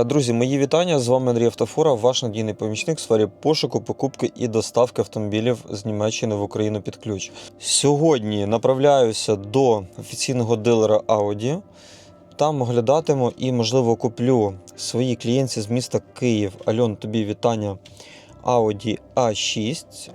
Е, Друзі, мої вітання. З вами Андрій Автофура, ваш надійний помічник в сфері пошуку, покупки і доставки автомобілів з Німеччини в Україну під ключ. Сьогодні направляюся до офіційного дилера Audi. Там оглядатиму і, можливо, куплю своїй клієнтці з міста Київ. Альон, тобі вітання. Audi A6.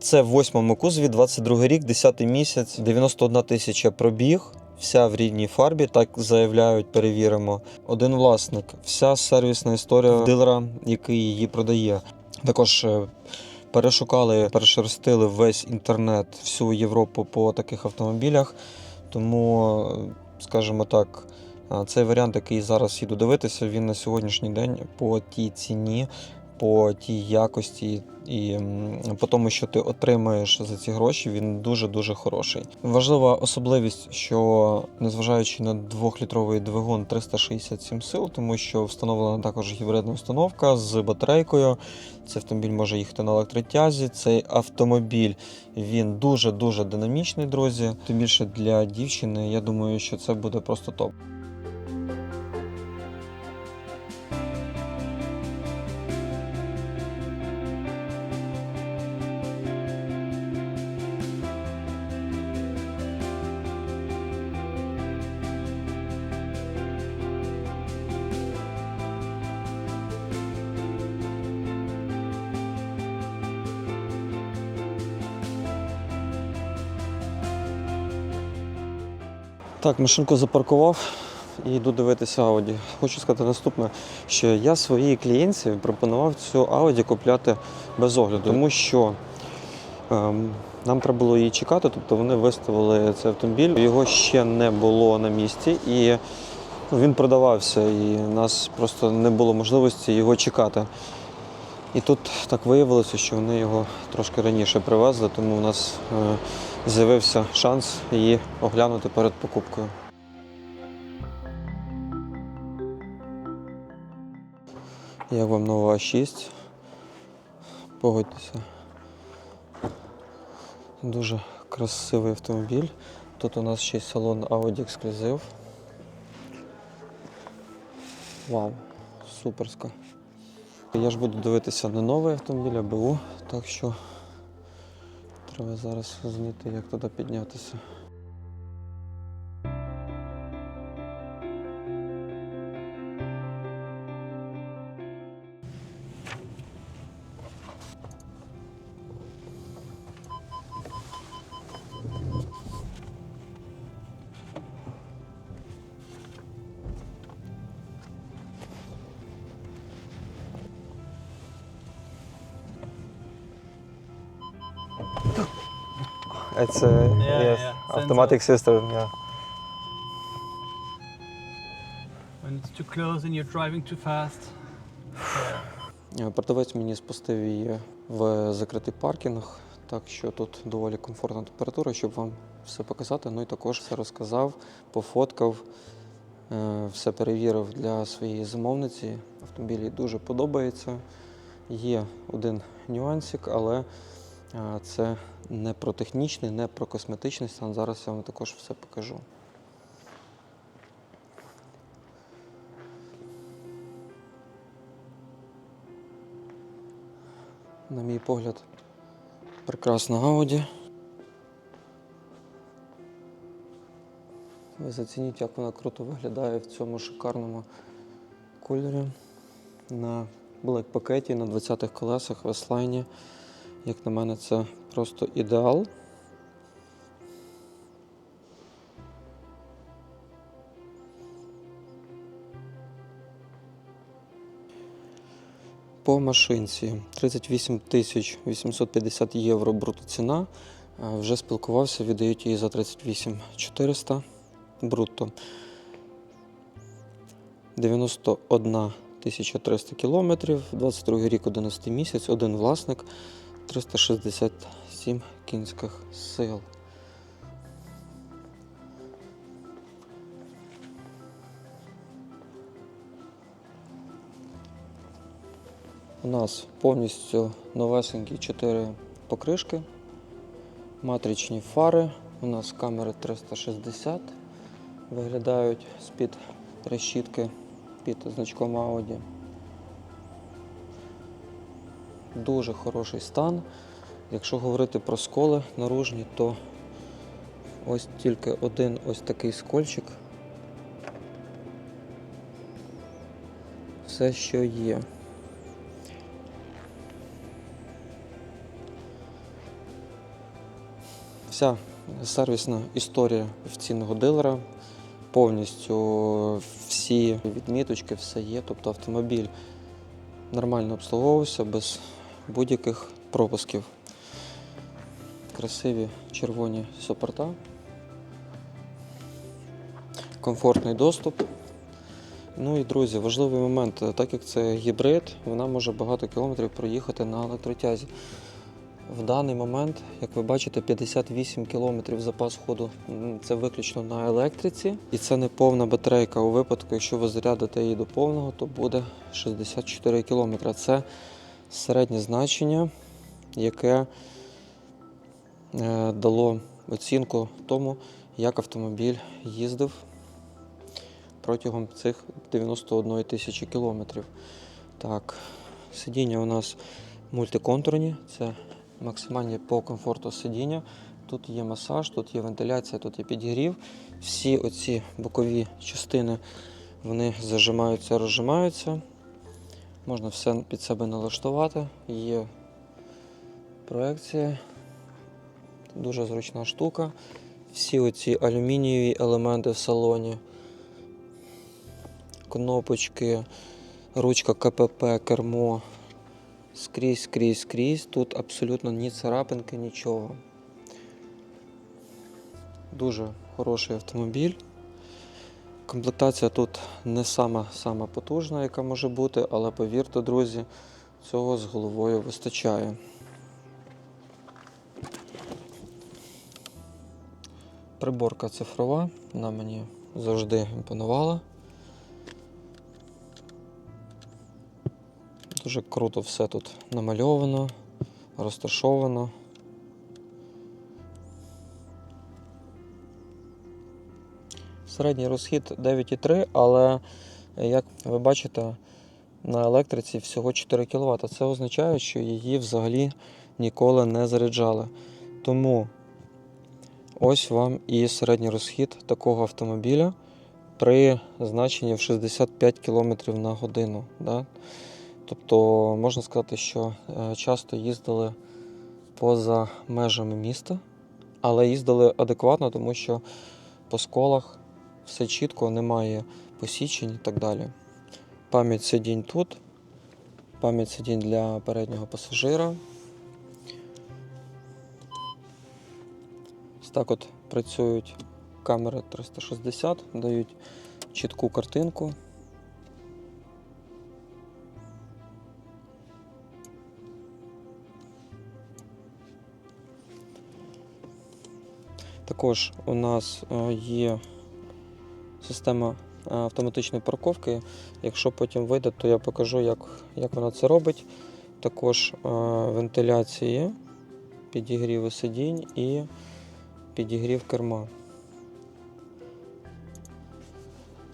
Це в восьмому кузові, 22 рік, 10 місяць, 91 тисяча пробіг. Вся в рідній фарбі, так заявляють, перевіримо. Один власник, вся сервісна історія дилера, який її продає. Також е, перешукали, перешерстили весь інтернет, всю Європу по таких автомобілях. Тому, е, скажімо так, е, цей варіант, який зараз їду дивитися, він на сьогоднішній день по тій ціні, по тій якості і по тому, що ти отримаєш за ці гроші, він дуже-дуже хороший. Важлива особливість, що незважаючи на 2-літровий двигун 367 сил, тому що встановлена також гібридна установка з батарейкою. Цей автомобіль може їхати на електротязі. Цей автомобіль він дуже-дуже динамічний, друзі. Тим більше для дівчини, я думаю, що це буде просто топ. Так, машинку запаркував і йду дивитися Audi. Хочу сказати наступне, що я своїй клієнтці пропонував цю Audi купляти без огляду, тому що ем, нам треба було її чекати, тобто вони виставили цей автомобіль, його ще не було на місці і ну, він продавався, і у нас просто не було можливості його чекати. І тут так виявилося, що вони його трошки раніше привезли, тому у нас е, з'явився шанс її оглянути перед покупкою. Як вам нова 6? Погодьтеся. Дуже красивий автомобіль. Тут у нас ще й салон Audi Exclusive. Вау, суперська. Я ж буду дивитися на новий автомобіль АБУ, так що треба зараз знайти, як туди піднятися. It's a Yeah, yes, yeah, automatic system. Yeah. When it's too close and you're driving too fast. Е, Продавець мені спустив її в закритий паркінг, так що тут доволі комфортна температура, щоб вам все показати. Ну і також все розказав, пофоткав, е, все перевірив для своєї замовниці. Автомобіль їй дуже подобається. Є один нюансик, але е, це не про технічний, не про косметичний стан. Зараз я вам також все покажу. На мій погляд, прекрасна Audi. Ви зацініть, як вона круто виглядає в цьому шикарному кольорі. На пакеті на 20-х колесах в S-Line. Як на мене, це просто ідеал. По машинці 38 тисяч 850 євро бруто ціна. Е, Вже спілкувався, віддають її за 38 400 брутто. 91 300 кілометрів, 22 рік, 11 місяць, один власник, 367 кінських сил. У нас повністю новесенькі 4 покришки, матричні фари. У нас камери 360 виглядають з-під решітки. під значком Audi. Дуже хороший стан. Якщо говорити про сколи наружні, то ось тільки один ось такий скольчик. Все, що є. Вся сервісна історія офіційного дилера. Повністю всі відміточки, все є. Тобто автомобіль нормально обслуговувався без будь-яких пропусків. Красиві червоні супорта. Комфортний доступ. Ну і друзі, важливий момент, так як це гібрид, вона може багато кілометрів проїхати на електротязі. В даний момент, як ви бачите, 58 км запас ходу це виключно на електриці, і це не повна батарейка. У випадку, якщо ви зарядите її до повного, то буде 64 км. Це середнє значення, яке дало оцінку тому, як автомобіль їздив протягом цих 91 тисячі кілометрів. Так, сидіння у нас мультиконтурні, це максимальні по комфорту сидіння. Тут є масаж, тут є вентиляція, тут є підігрів. Всі оці бокові частини вони зажимаються, розжимаються. Можна все під себе налаштувати. Є проекція. Дуже зручна штука. Всі оці алюмінієві елементи в салоні. Кнопочки, ручка КПП, кермо. Скрізь, скрізь, скрізь. Тут абсолютно ні царапинки, нічого. Дуже хороший автомобіль. Комплектація тут не сама, сама потужна, яка може бути, але повірте, друзі, цього з головою вистачає. Приборка цифрова, вона мені завжди імпонувала. Дуже круто все тут намальовано, розташовано. Середній розхід 9,3, але як ви бачите, на електриці всього 4 кВт. Це означає, що її взагалі ніколи не заряджали. Тому ось вам і середній розхід такого автомобіля при значенні в 65 км на годину. Да? Тобто можна сказати, що е, часто їздили поза межами міста, але їздили адекватно, тому що по сколах все чітко, немає посічень і так далі. Пам'ять сидінь тут, пам'ять сидінь для переднього пасажира. Так от працюють камери 360, дають чітку картинку. Також у нас е, є система е, автоматичної парковки. Якщо потім вийде, то я покажу, як, як вона це робить. Також е, вентиляції, підігріви сидінь і підігрів керма.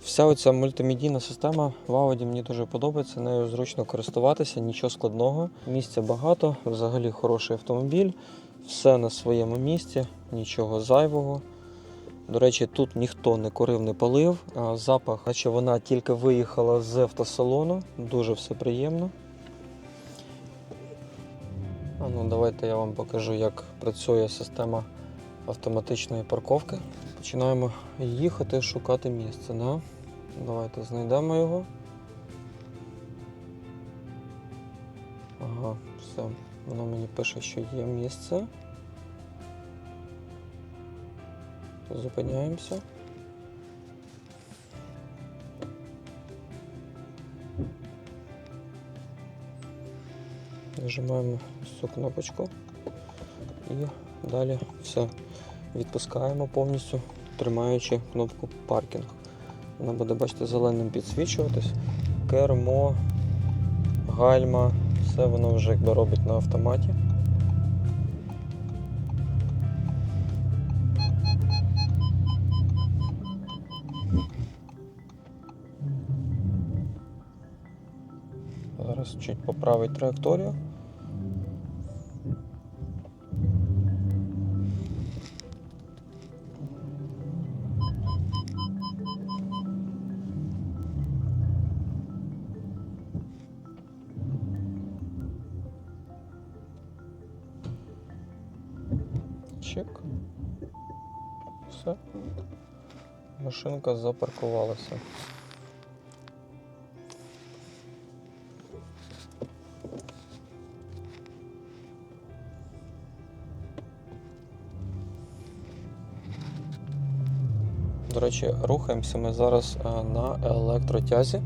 Вся оця мультимедійна система в Audi мені дуже подобається, нею зручно користуватися, нічого складного. Місця багато, взагалі хороший автомобіль, все на своєму місці, нічого зайвого. До речі, тут ніхто не курив, не палив. Запах, наче вона тільки виїхала з автосалону, дуже все приємно. А ну, давайте я вам покажу, як працює система автоматичної парковки. Починаємо їхати, шукати місце. Да? Давайте знайдемо його. Ага, все. Воно мені пише, що є місце. Зупиняємося. Нажимаємо цю кнопочку і далі все. Відпускаємо повністю, тримаючи кнопку паркінг. Вона буде, бачите, зеленим підсвічуватись. Кермо, гальма, все воно вже якби робить на автоматі. Зараз чуть поправити траєкторію. Чек. Все. Машинка запаркувалася. До речі, рухаємося ми зараз е, на електротязі.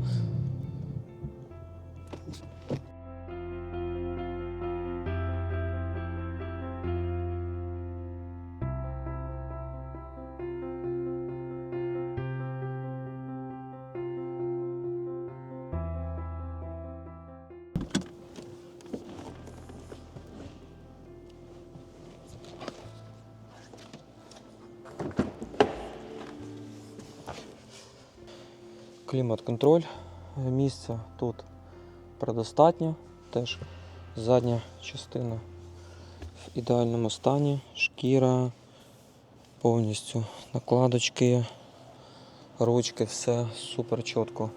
Клімат-контроль. Місця тут предостатньо. Теж задня частина в ідеальному стані. Шкіра, повністю накладочки, ручки, все супер чітко.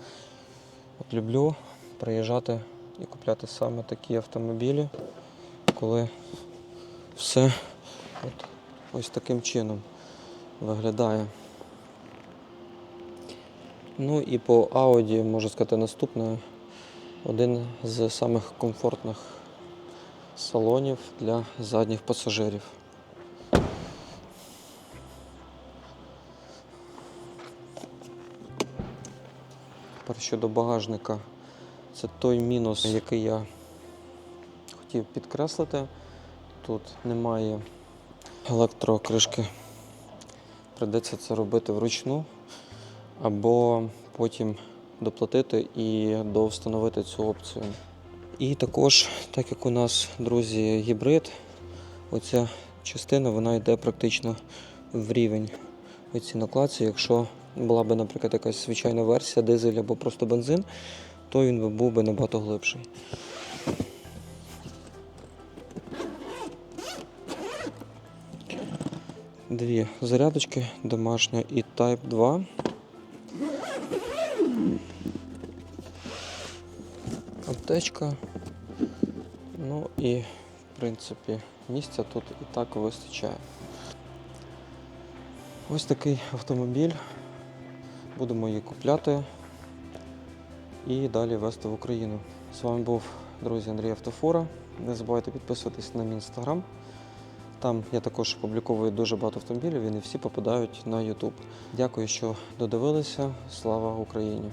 От люблю приїжджати і купляти саме такі автомобілі, коли все от ось таким чином виглядає. Ну і по Audi, можу сказати, наступне один з самих комфортних салонів для задніх пасажирів. Тепер щодо багажника, це той мінус, який я хотів підкреслити. Тут немає електрокришки. Придеться це робити вручну або потім доплатити і довстановити цю опцію. І також, так як у нас, друзі, гібрид, оця частина вона йде практично в рівень оці накладці. Якщо була б, наприклад, якась звичайна версія, дизель або просто бензин, то він би був би набагато глибший. Дві зарядочки домашня і Type 2. Аптечка. Ну і, в принципі, місця тут і так вистачає. Ось такий автомобіль. Будемо її купляти і далі везти в Україну. З вами був, друзі, Андрій Автофора. Не забувайте підписуватись на мій інстаграм. Там я також публіковую дуже багато автомобілів і не всі попадають на YouTube. Дякую, що додивилися. Слава Україні!